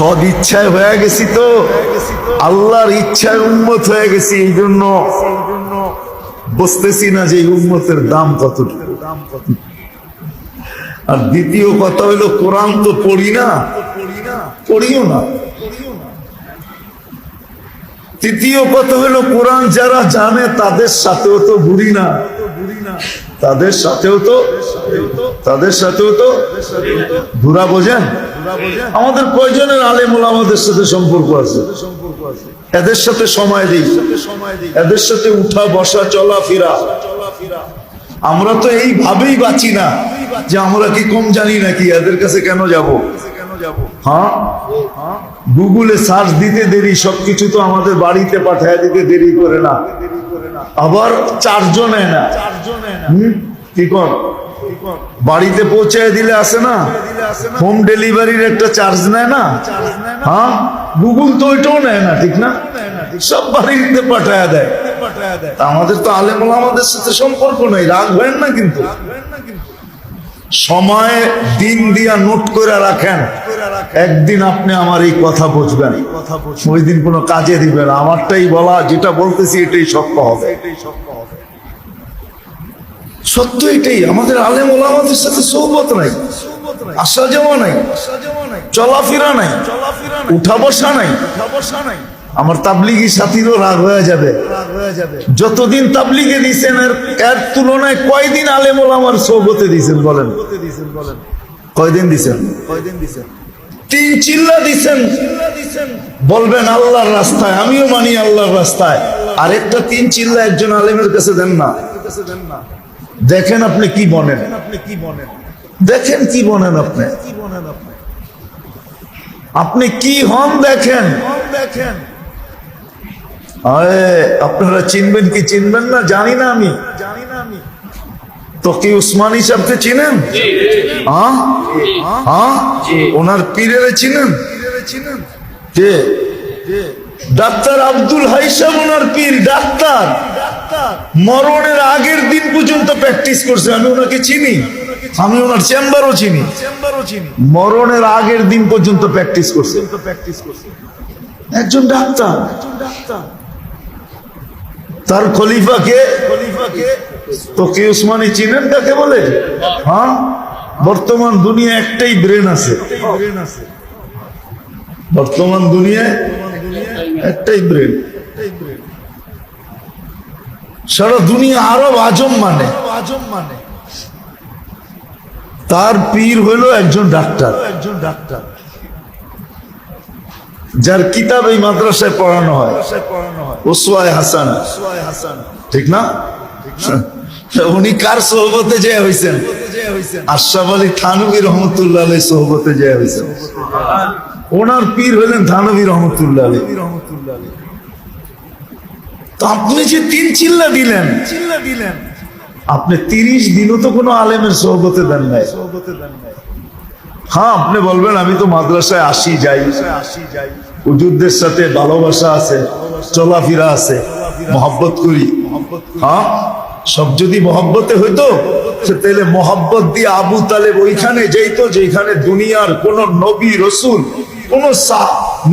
সদ ইচ্ছায় হয়ে গেছি তো। আল্লাহর ইচ্ছায় উন্মত হয়ে গেছি এই জন্য। বুঝতেছি না যে উন্মতের দাম কত। আর দ্বিতীয় কথা হইল কোরআন তো পড়ি না। পড়িও না। তৃতীয় কথা হলো, কোরআন যারা জানে, তাদের সাথেও তো ঘুরি না। তাদের সাথেও তো, তাদের সাথেও তো ধুরা বোঝেন আমাদের কয়জনের আলেমুল আমাদের সাথে সম্পর্ক আছে? এদের সাথে সময় দিই। এদের সাথে উঠা, বসা, চলা চলাফেরা আমরা তো এইভাবেই বাঁচি না যে আমরা কি কম জানি নাকি? এদের কাছে কেন যাব? হ্যাঁ? গুগলে সার্চ দিতে দেরি সবকিছু তো আমাদের বাড়িতে পাঠায় দিতে দেরি করে না। আবার চারজন না কি কর? বাড়িতে পৌঁছায় দিলে আসে না? হোম ডেলিভারির একটা চার্জ নেয় না? হ্যাঁ? গুগল তো ওইটাও নেয় না ঠিক না? সব বাড়িতে পাঠায় দেয়। তা আমাদের তো আলেমুল আমাদের সাথে সম্পর্ক নেই রাগ হয় না কিন্তু। সময় দিন দিয়া নোট করে রাখেন। একদিন আপনি আমার এই কথা বুঝবেন। ওই দিন কোনো কাজে দিবেন আমারটাই বলা, যেটা বলতেছি এটাই সত্য হবে। সত্য এটাই। আমাদের আলেম ওলামাদের সাথে সৌবত নাই আসা যাওয়া নাই, চলাফেরা নাই, উঠা বসা নাই আমার তাবলিগি সাথীরও রাগ হয়ে যাবে। যতদিন তাবলিগে দিছেন, এর তুলনায় কয়দিন আলেম ওলামার সৌবতে দিছেন বলেন? কয়দিন দিছেন? কয়দিন দিছেন তিন চিল্লা দিছেন। বলবেন আল্লাহর রাস্তায়, আমিও মানি আল্লাহর রাস্তায়। আরেকটা তিন চিল্লা একজন আলেমের কাছে দেন না। দেখেন আপনি কি বনেন আপনি কি দেখেন কি বনেন আপনি? কি বনেন আপনি আপনি কি হন দেখেন দেখেন? আপনারা চিনবেন কি চিনবেন না? জানি না আমি। তো কি উসমানী সাহেবকে চিনেন? ওনার পীরের চিনেন? ডাক্তার আব্দুল হাই সাহেব ওনার পীর, ডাক্তার। মরণের আগের দিন পর্যন্ত প্র্যাকটিস করছে, আমি ওনাকে চিনি। আমি ওনার চেম্বারও চিনি। মরণের আগের দিন পর্যন্ত প্র্যাকটিস করছে। একজন ডাক্তার একজন ডাক্তার। তার খলিফাকে খলিফাকে তো কি উসমানী চিনেন কাকে বলে? হ্যাঁ? বর্তমান দুনিয়া একটাই ব্রেন আছে। বর্তমান দুনিয়ায় একটাই ব্রেন সারা দুনিয়া আরব আজম মানে। আজম মানে তার পীর হইল একজন ডাক্তার একজন ডাক্তার। যার কিতাব এই মাদ্রাসায় পড়ানো হয়। হাসান। ঠিক না? উনি কার সোহবতে যে হয়েছেন আশরাফ আলী থানবী রহমতুল্লাহ আলী সোহবতে যে হয়েছেন ওনার পীর হলেন থানবী রহমতুল্লাহ আলী তো আপনি যে তিন চিল্লা দিলেন চিল্লা দিলেন। আপনি তিরিশ দিনও তো কোনো আলেমের সোহবতে দেন নাই। সোহবতে দেন নাই। হ্যাঁ আপনি বলবেন, আমি তো মাদ্রাসায় আসি, যাই। হুজুরদের সাথে ভালোবাসা আছে, চলাফেরা আছে, মহব্বত করি। হ্যাঁ সব যদি মহব্বতে হইতো তাহলে মহব্বত দিয়ে আবু তালেব ওইখানে যেইতো যেখানে দুনিয়ার কোন নবী রসুল, কোন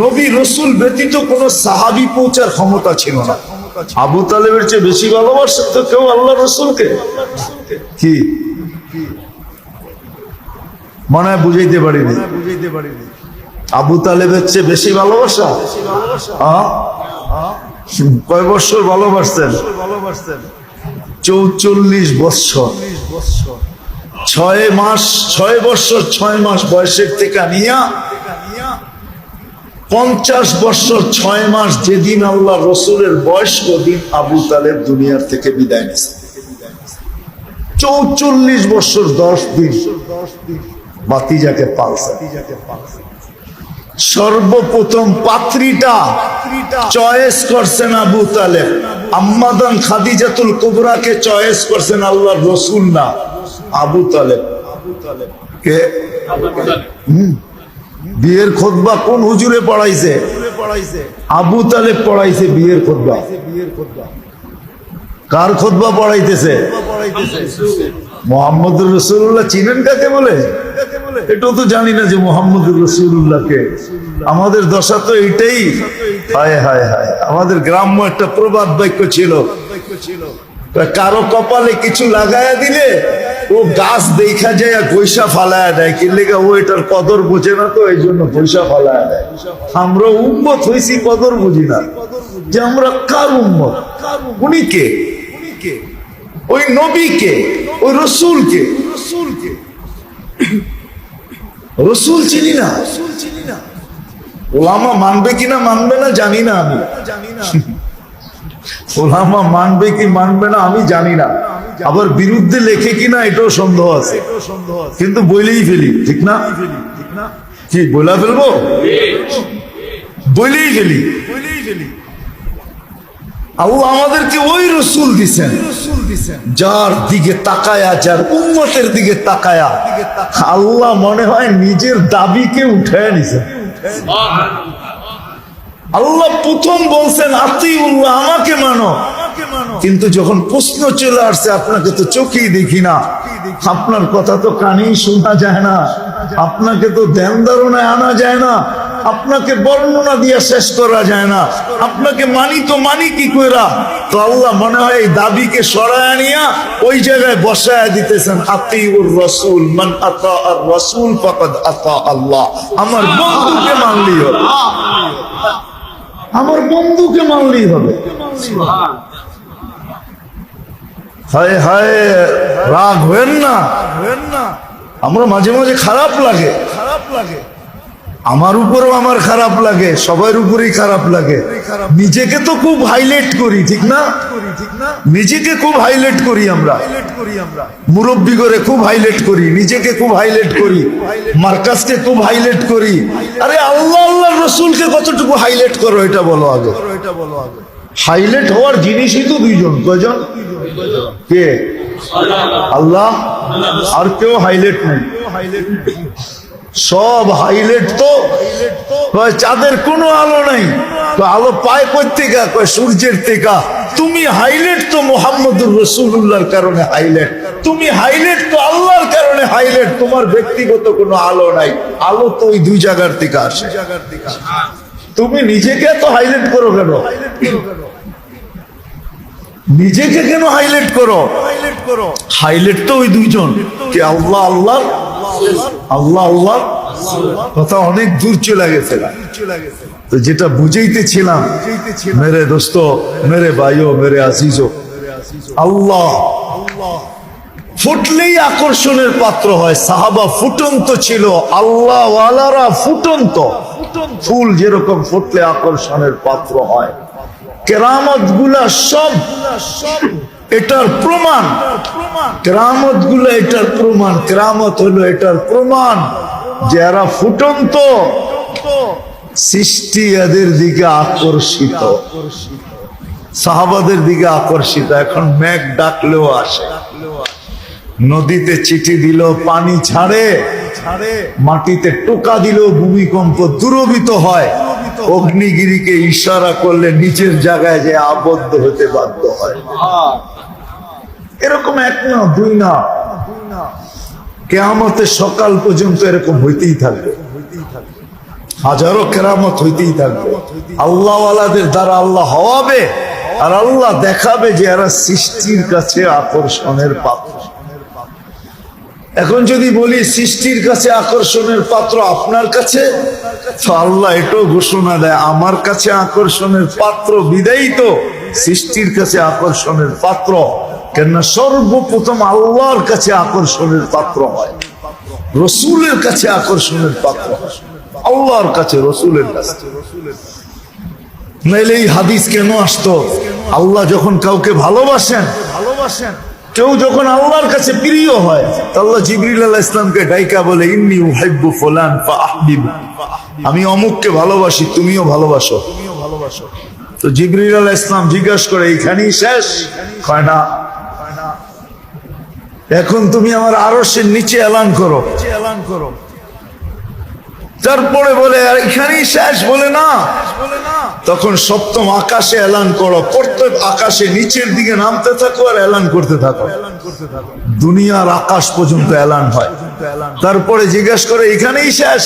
নবী রসুল ব্যতীত কোন সাহাবি পৌঁছার ক্ষমতা ছিল না। আবু তালেবের চেয়ে বেশি ভালোবাসে তো কেউ আল্লাহ রসুলকে? কি? মনে হয় বুঝাইতে পারিনি। আবু তালেবের চেয়ে বেশি ভালোবাসা? কয় বছর ভালোবাসতেন? ভালোবাসতেন? চৌচল্লিশ বৎসর ছয় মাস ছয় বছর ছয় মাস বয়সের থেকে নিয়া পঞ্চাশ বছর ছয় মাস যেদিন আল্লাহ রসুলের বয়স দিন আবু তালেব দুনিয়ার থেকে বিদায় নিছে। চৌচল্লিশ বছর দশ দিন। দশ দিন। বাতিজাকে পালসা সর্বপ্রথম পাত্রীটা চয়েস করছেন আবু তালেব। আম্মাদান খাদিজাতুল কুবরাকে চয়েস করছেন আল্লাহ রসুল না। আবু তালেব। কে? বিয়ের খোদবা কোন হুজুরে পড়াইছে? আবু তালেব পড়াইছে বিয়ের খোদবা। কার খোদবা পড়াইতেছে? মোহাম্মদুর রসুল্লাহ চিনেন কাকে বলে? এটাও তো জানি না যে মোহাম্মদুর রসুল্লাহকে আমাদের দশা তো এইটাই। হায় হায় হায়। আমাদের গ্রাম্য একটা প্রবাদ বাক্য ছিল। কারও কপালে কিছু লাগায়া দিলে ও গাছ দেখা যায় পয়সা ফালায় দেয়। কি লেগে ও এটার কদর বোঝে না তো? এই জন্য পয়সা ফালায় দেয়। আমরা উম্মত হয়েছি কদর বুঝি না। যে আমরা কার উম্মত? উনি কে উনি কে? ওই নবীকে, ওই রসুলকে। রসুলকে রসুল চিনি না। ওলামা মানবে কিনা মানবে না জানি না আমি। না ওলামা মানবে কি মানবে না আমি জানি না। আবার বিরুদ্ধে লেখে কিনা এটাও সন্দেহ আছে। কিন্তু বইলেই ফেলি, ঠিক না? কি, বইলা ফেলব? বইলেই ফেলি বইলেই ফেলি। আল্লাহ আমাদেরকে ওই রসুল দিছেন। যার দিকে তাকায়া, যার উম্মতের দিকে তাকায়া, আল্লাহ মনে হয় নিজের দাবিকে উঠায় নিছেন আল্লাহ প্রথম বলছেন, আতিউল্লাহ, আমাকে মানো। কিন্তু যখন প্রশ্ন চলে আসছে, আপনাকে তো চোখেই দেখি না। আপনার কথা তো কানেই শোনা যায় না। আপনাকে তো ধ্যান ধারণায় আনা যায় না। আপনাকে বর্ণনা দিয়ে শেষ করা যায় না। আপনাকে মানি তো মানি কি কইরা? তো আল্লাহ মনে হয় এই দাবিকে সরায় নিয়া ওই জায়গায় বসায় দিতেছেন, আতিউর রসুল, মান আতা আর রসুল ফাকাদ আতা আল্লাহ। আমার বন্ধুকে মানলি হবে। আমার বন্ধুকে মানলেই হবে। হায় হায়, রাগ হয়েন না হয়েন না। আমরা মাঝে মাঝে খারাপ লাগে। খারাপ লাগে। আমার উপরেও আমার খারাপ লাগে, সবার উপরেই খারাপ লাগে। নিজেকে তো খুব হাইলাইট করি, ঠিক না? নিজেকে খুব হাইলাইট করি আমরা। মুরব্বী করে খুব হাইলাইট করি, নিজেকে খুব হাইলাইট করি মার্কাসকে খুব হাইলাইট করি। আরে আল্লাহ আল্লাহ রসুলকে কতটুকু হাইলাইট করো এটা বলো আগে। হাইলাইট হওয়ার জিনিসই তো দুইজন, কয়জন? কে? আল্লাহ? আর কেউ হাইলাইট নেই। সব হাইলাইট তো। চাঁদের কোনো আলো নাই। তো আলো পায় কই থেকে কয় সূর্যের থেকে। তুমি হাইলাইট তো মোহাম্মদুর রসুল্লাহর কারণে হাইলাইট তুমি হাইলাইট তো আল্লাহর কারণে হাইলাইট তোমার ব্যক্তিগত কোনো আলো নাই। আলো তো ওই দুই জায়গার থেকে আসে। তুমি নিজেকে তো হাইলাইট করো কেন? নিজেকে কেন হাইলাইট করো? হাইলাইট করো। হাইলাইট তো ওই দুইজন। কে আল্লাহ আল্লাহ আল্লাহ আল্লাহ। কথা অনেক দূর চলে গেছে। তো যেটা বুঝাইতেছিলাম, মেরে দোস্ত, মেরে ভাইও, মেরে আজিজও। আল্লাহ। ফুটলেই আকর্ষণের পাত্র হয়। সাহাবা ফুটন্ত ছিল। আল্লাহ ওয়ালারা ফুটন্ত। ফুল যেরকম ফুটলে আকর্ষণের পাত্র হয়। কেরামতগুলা সব এটার প্রমাণ। কেরামতগুলো এটার প্রমাণ। কেরামত হলো এটার প্রমাণ যারা ফুটন্ত সৃষ্টি এদের দিকে আকর্ষিত। সাহাবাদের দিকে আকর্ষিত। এখন মেঘ ডাকলেও আসে। নদীতে চিঠি দিল, পানি ছাড়ে মাটিতে টোকা দিল, ভূমিকম্প দূরবিত হয়। অগ্নিগিরিকে ইশারা করলে নিচের জায়গায় যে আবদ্ধ হতে বাধ্য হয়। এরকম এক না, দুই না। কেয়ামতের সকাল পর্যন্ত এরকম হইতেই থাকবে। হাজারো কেরামত হইতেই থাকবে। আল্লাহওয়ালাদের দ্বারা আল্লাহ হওয়াবে আর আল্লাহ দেখাবে যে এরা সৃষ্টির কাছে আকর্ষণের পাত্র। এখন যদি বলি সৃষ্টির কাছে আকর্ষণের পাত্র আপনার কাছে, তো আল্লাহ এটাও ঘোষণা দেয়, আমার কাছে আকর্ষণের পাত্র বিদায়ী তো, সৃষ্টির কাছে আকর্ষণের পাত্র। কেননা সর্বপ্রথম আল্লাহর কাছে আকর্ষণের পাত্র হয়। রসুলের কাছে আকর্ষণের পাত্র আল্লাহর কাছে, রসুলের কাছে। নাইলে এই হাদিস কেন আসতো? আল্লাহ যখন কাউকে ভালোবাসেন ভালোবাসেন, কেউ যখন আল্লাহর কাছে প্রিয় হয় আল্লাহ জিবরিল আল্লাহ ইসলামকে ডাইকা বলে, ইন্নি উহাইব্বু ফুলান আমি অমুককে ভালোবাসি, তুমিও ভালোবাসো। তুমিও ভালোবাসো তো জিবরিল আল্লাহ ইসলাম জিজ্ঞাসা করে, এইখানেই শেষ? হয় না। এখন তুমি আমার আরসের নিচে এলান করো এলান করো। তারপরে বলে, আর এখানেই শেষ, বলে, না। তখন সপ্তম আকাশে এলান করো, প্রত্যেক আকাশে নিচের দিকে নামতে থাকো আর এলান করতে থাকো। দুনিয়ার আকাশ পর্যন্ত এলান হয়। তারপরে জিজ্ঞেস করে, এখানেই শেষ?